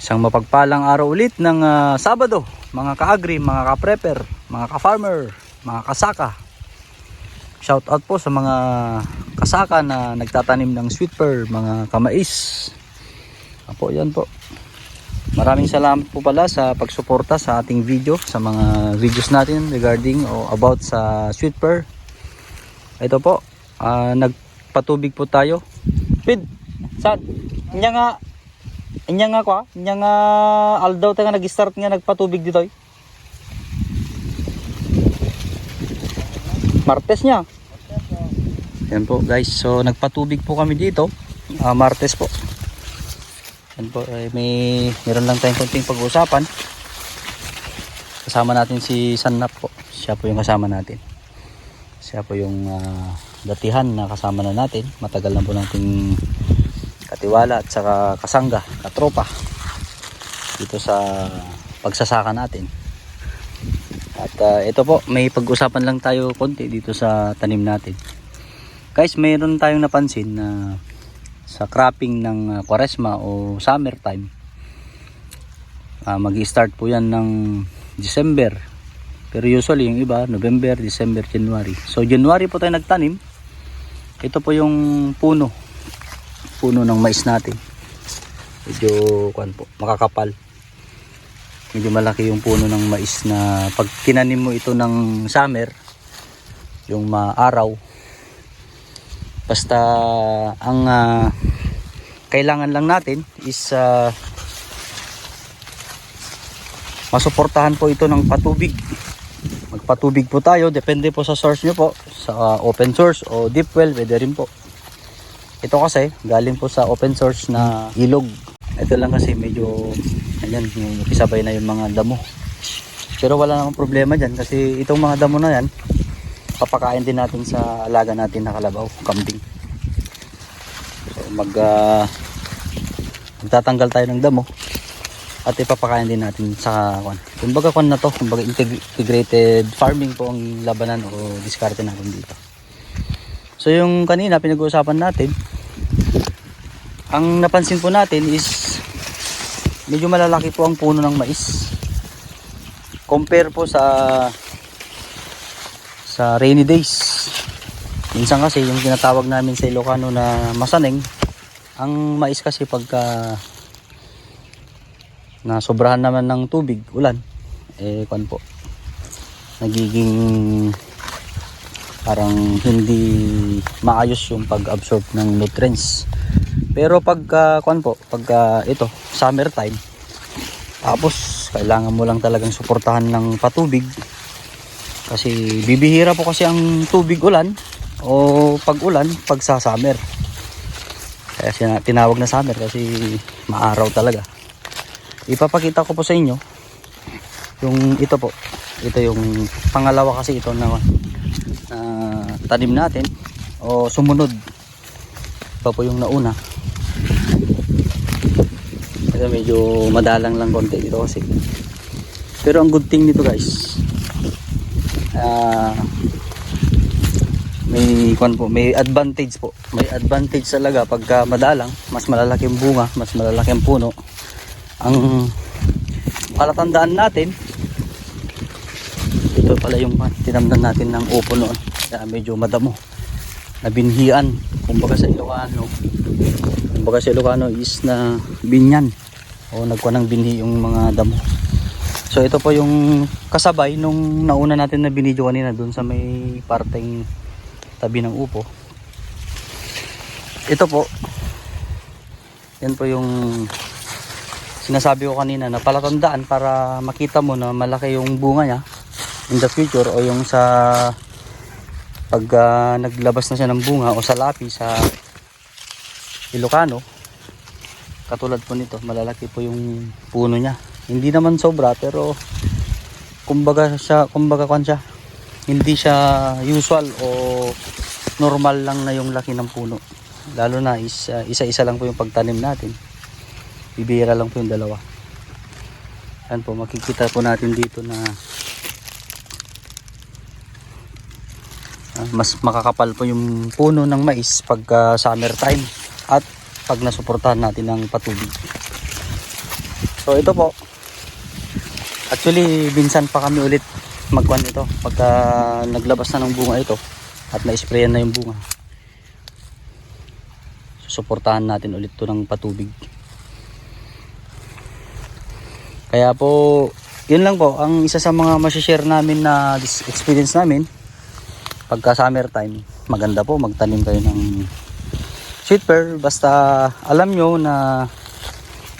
Isang mapagpalang araw ulit ng ah, Sabado, mga ka-agri, mga ka-prepper, mga ka-farmer, mga kasaka. Shout out po sa mga kasaka na nagtatanim ng sweet pear, mga kamais. Apo, yan po. Maraming salamat po pala sa pagsuporta sa ating video, sa mga videos natin regarding o about sa sweet pear. Ito po, ah, nagpatubig po tayo. Pid, saan? Inya nga, inya nga kwa, inya nga aldaw nga nag-start nga nagpatubig dito. Martes niya. Yan po guys, so nagpatubig po kami dito. Ah, Martes po. Yan po, eh, may meron lang tayong konting pag-uusapan. Kasama natin si Sanap po. Siya po yung kasama natin. Siya po yung ah, datihan na kasama na natin. Matagal na po nating katiwala at saka kasangga, katropa dito sa pagsasaka natin. At ah, ito po, may pag-usapan lang tayo konti dito sa tanim natin. Guys, mayroon tayong napansin na sa cropping ng uh, Quaresma o summertime. Uh, Mag-start po yan ng December. Pero usually yung iba, November, December, January. So January po tayo nagtanim. Ito po yung puno. Puno ng mais natin. Medyo kuan po, makakapal. Medyo malaki yung puno ng mais na pag tinanim mo ito ng summer, yung maaraw, Basta ang ah, kailangan lang natin is ah, masuportahan po ito ng patubig. Magpatubig po tayo, depende po sa source nyo po, sa ah, open source o deep well, pwede rin po. Ito kasi, galing po sa open source na ilog. Ito lang kasi medyo, ayan, yung isabay na yung mga damo. Pero wala namang problema dyan kasi itong mga damo na yan, papakain din natin sa alaga natin na kalabaw, kambing. So mag ah, magtatanggal tayo ng damo at ipapakain din natin sa kwan. Kumbaga kwan na to, kumbaga integ- integrated farming po ang labanan o diskarte natin dito. So yung kanina pinag-uusapan natin, ang napansin po natin is medyo malalaki po ang puno ng mais. Compare po sa sa rainy days. Minsan kasi yung tinatawag namin sa Ilocano na masaneng, ang mais kasi pagka na sobrahan naman ng tubig, ulan, eh kwan po, nagiging parang hindi maayos yung pag-absorb ng nutrients. Pero pagka kwan po, pagka ito, summertime, tapos kailangan mo lang talagang suportahan ng patubig kasi bibihira po kasi ang tubig ulan o pag ulan pag sa summer. Kaya tinawag na summer kasi maaraw talaga. Ipapakita ko po sa inyo yung ito po. Ito yung pangalawa kasi ito na na tanim natin o sumunod. Ito po yung nauna. Ito medyo madalang lang konti dito kasi. Pero ang good thing nito guys, ah may kwan po, may advantage po. May advantage talaga pagka madalang, mas malalaki ang bunga, mas malalaki ang puno. Ang palatandaan natin, ito pala yung kwan, tinamnan natin ng upo noon. Kaya medyo madamo. Nabinhian. Kumbaga sa Ilocano. Kumbaga sa Ilocano is na binyan. O nagkuha ng binhi yung mga damo. So ito po yung kasabay nung nauna natin na binidyo kanina dun sa may parteng tabi ng upo. Ito po. Yan po yung sinasabi ko kanina na palatandaan para makita mo na malaki yung bunga niya in the future o yung sa pag ah, naglabas na siya ng bunga o sa lapi sa Ilocano katulad po nito malalaki po yung puno niya. Hindi naman sobra pero kumbaga siya kumbaga kwan siya hindi siya usual o normal lang na yung laki ng puno. Lalo na is uh, isa-isa lang po yung pagtanim natin. Bibira lang po yung dalawa. Yan po makikita po natin dito na ah, mas makakapal po yung puno ng mais pagka summer time pag nasuportahan natin ng patubig So ito po. Actually, minsan pa kami ulit magkuhan ito pagka naglabas na ng bunga ito at na-sprayan na yung bunga. Susuportahan natin ulit to ng patubig. Kaya po, yun lang po, ang isa sa mga masishare namin na experience namin pagka summer time, maganda po magtanim kayo ng pearl basta alam nyo na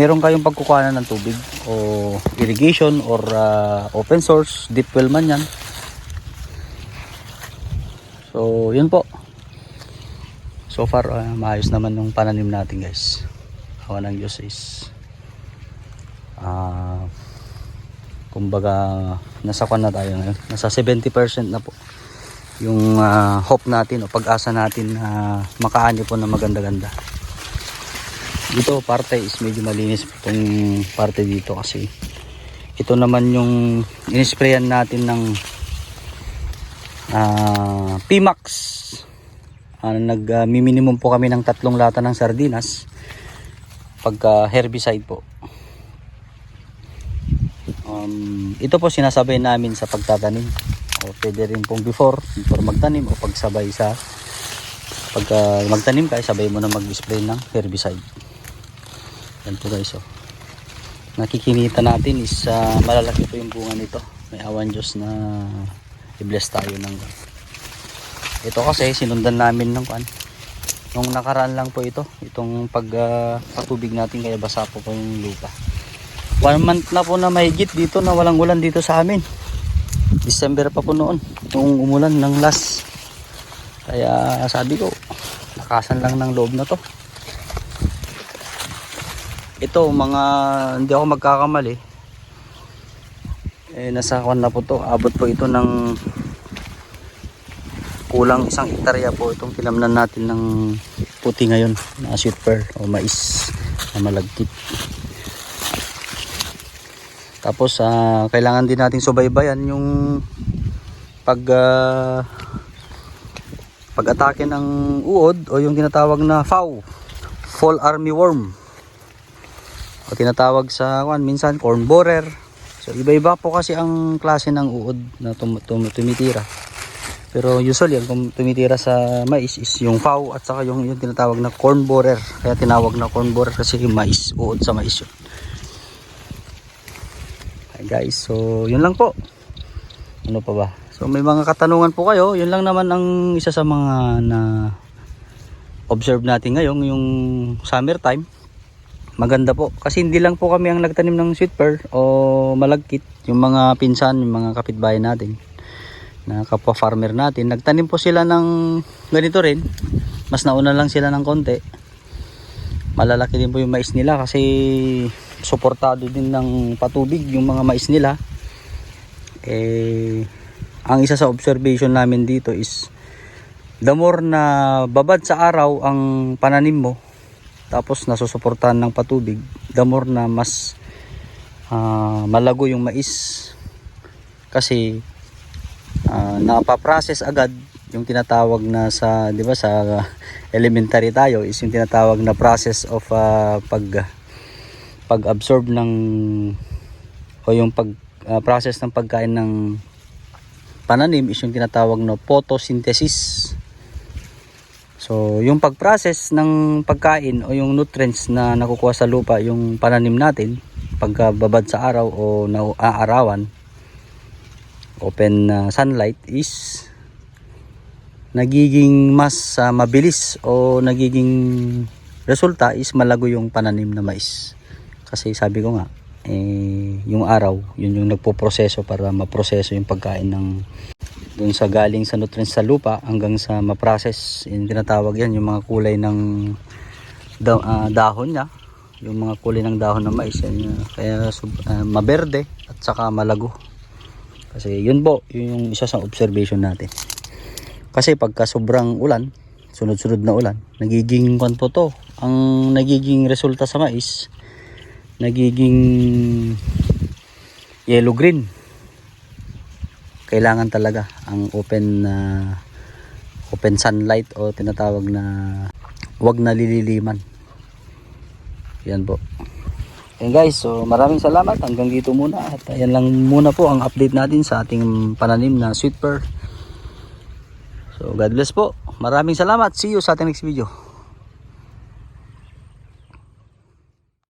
meron kayong pagkukuhanan ng tubig o irrigation or uh, open source, deep well man yan. So, yun po. So far, uh, maayos naman yung pananim natin guys. Hawa ng Diyos is ah kumbaga nasa kwan na tayo ngayon. Nasa 70% na po yung ah, hope natin o pag-asa natin na makaani po na maganda-ganda. Dito parte is medyo malinis itong parte dito kasi ito naman yung inisprayan natin ng ah, Pimax. Uh, nag ah, minimum po kami ng tatlong lata ng sardinas pagka herbicide po. Um, ito po sinasabay namin sa pagtatanim. O pwede rin pong before, before magtanim o pagsabay sa pagka magtanim ka, sabay mo na mag-spray ng herbicide. Yan po guys. Oh. Nakikinita natin is ah, malalaki po yung bunga nito. May awan Diyos na i-bless tayo ng ito kasi sinundan namin ng kan nung nakaraan lang po ito itong pag ah, patubig natin kaya basa po po yung lupa one month na po na mahigit dito na walang ulan dito sa amin December pa po noon nung umulan ng last. Kaya sabi ko lakasan lang ng loob na to. Ito mga hindi ako magkakamali. Eh nasa kwan na po to. Abot po ito ng kulang isang hektarya po itong tinamnan natin ng puti ngayon na sweet pearl o mais na malagkit tapos ah, kailangan din nating subaybayan yung pag ah, pag-atake ng uod o yung tinatawag na FAW fall army worm. O tinatawag sa kwan minsan corn borer. So iba-iba po kasi ang klase ng uod na tum- tum- tumitira. Pero usually ang tum- tumitira sa mais is yung FAW at saka yung, yung tinatawag na corn borer. Kaya tinawag na corn borer kasi yung mais uod sa mais yun guys, so yun lang po. Ano pa ba? So may mga katanungan po kayo, yun lang naman ang isa sa mga na observe natin ngayon, yung summer time. Maganda po kasi hindi lang po kami ang nagtanim ng sweet pearl o malagkit, yung mga pinsan, yung mga kapitbahay natin na kapwa farmer natin, nagtanim po sila ng ganito rin. Mas nauna lang sila ng konti. Malalaki din po yung mais nila kasi suportado din ng patubig yung mga mais nila. Eh ang isa sa observation namin dito is the more na babad sa araw ang pananim mo tapos nasusuportahan ng patubig the more na mas ah, malago yung mais. Kasi uh, napaprocess agad yung tinatawag na sa 'di ba sa elementary tayo is yung tinatawag na process of ah, pag pag-absorb ng o yung pag ah, process ng pagkain ng pananim is yung tinatawag na photosynthesis. So, yung pag-process ng pagkain o yung nutrients na nakukuha sa lupa yung pananim natin pagkababad sa araw o naaarawan open na sunlight is nagiging mas ah, mabilis o nagiging resulta is malago yung pananim na mais kasi sabi ko nga eh, yung araw yun yung nagpo-proseso para maproseso yung pagkain ng dun sa galing sa nutrients sa lupa hanggang sa ma-process. Yung tinatawag yan yung mga kulay ng da- ah, dahon niya. Yung mga kulay ng dahon ng mais yan, ah, kaya ah, maberde at saka malago. Kasi yun po yun yung isa sa observation natin. Kasi pagka sobrang ulan sunod-sunod na ulan nagiging kwan po to. Ang nagiging resulta sa mais nagiging yellow green kailangan talaga ang open na open sunlight o tinatawag na wag nalililiman yan po Ayan guys, so maraming salamat. Hanggang dito muna. At ayan lang muna po ang update natin sa ating pananim na sweet pear. So God bless po. Maraming salamat. See you sa ating next video.